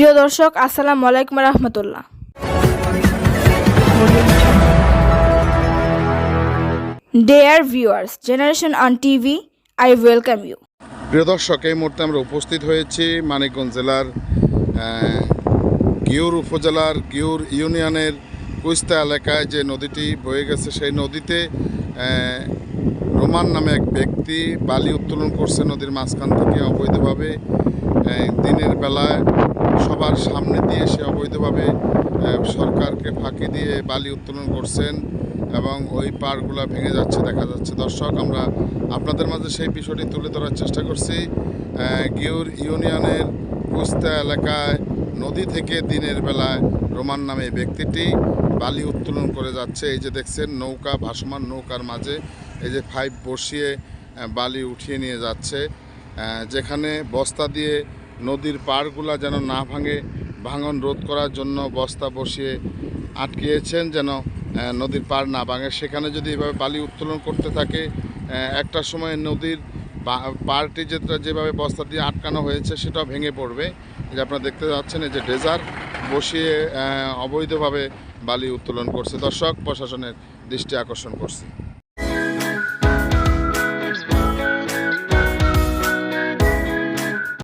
প্রিয় দর্শক আসসালামু আলাইকুম রহমতুল্লাহ। Dear viewers, generation on TV I welcome you প্রিয় দর্শক এই মুহূর্তে আমরা উপস্থিত হয়েছি মানিকগঞ্জ জেলার গিউর উপজেলার গিউর ইউনিয়নের কুস্তা এলাকায় যে নদীটি বয়ে গেছে সেই নদীতে রোমান নামে এক ব্যক্তি বালি উত্তোলন করছে নদীর মাঝখান থেকে অবৈধভাবে দিনের বেলায় অবৈধভাবে সরকারকে ফাঁকি দিয়ে বালি উত্তোলন করছেন এবং ওই পাড়গুলো ভেঙে যাচ্ছে দেখা যাচ্ছে। দর্শক, আমরা আপনাদের মাঝে সেই বিষয়টি তুলে ধরার চেষ্টা করছি। গিউর ইউনিয়নের কুস্তা এলাকায় নদী থেকে দিনের বেলায় রোমান নামে ব্যক্তিটি বালি উত্তোলন করে যাচ্ছে। এই যে দেখছেন, নৌকা, ভাসমান নৌকার মাঝে এই যে ফাইভ বসিয়ে বালি উঠিয়ে নিয়ে যাচ্ছে। যেখানে বস্তা দিয়ে নদীর পাড়গুলা যেন না ভাঙে ভাঙন রোধ করার জন্য বস্তা বসিয়ে আটকিয়েছেন যেন নদীর পাড় না ভাঙে। সেখানে যদি এভাবে বালি উত্তোলন করতে থাকে একটা সময় নদীর পারটি যেটা যেভাবে বস্তা দিয়ে আটকানো হয়েছে সেটাও ভেঙে পড়বে। যে আপনারা দেখতে পাচ্ছেন, এই যে ডেজার বসিয়ে অবৈধভাবে বালি উত্তোলন করছে। দর্শক, প্রশাসনের দৃষ্টি আকর্ষণ করছে।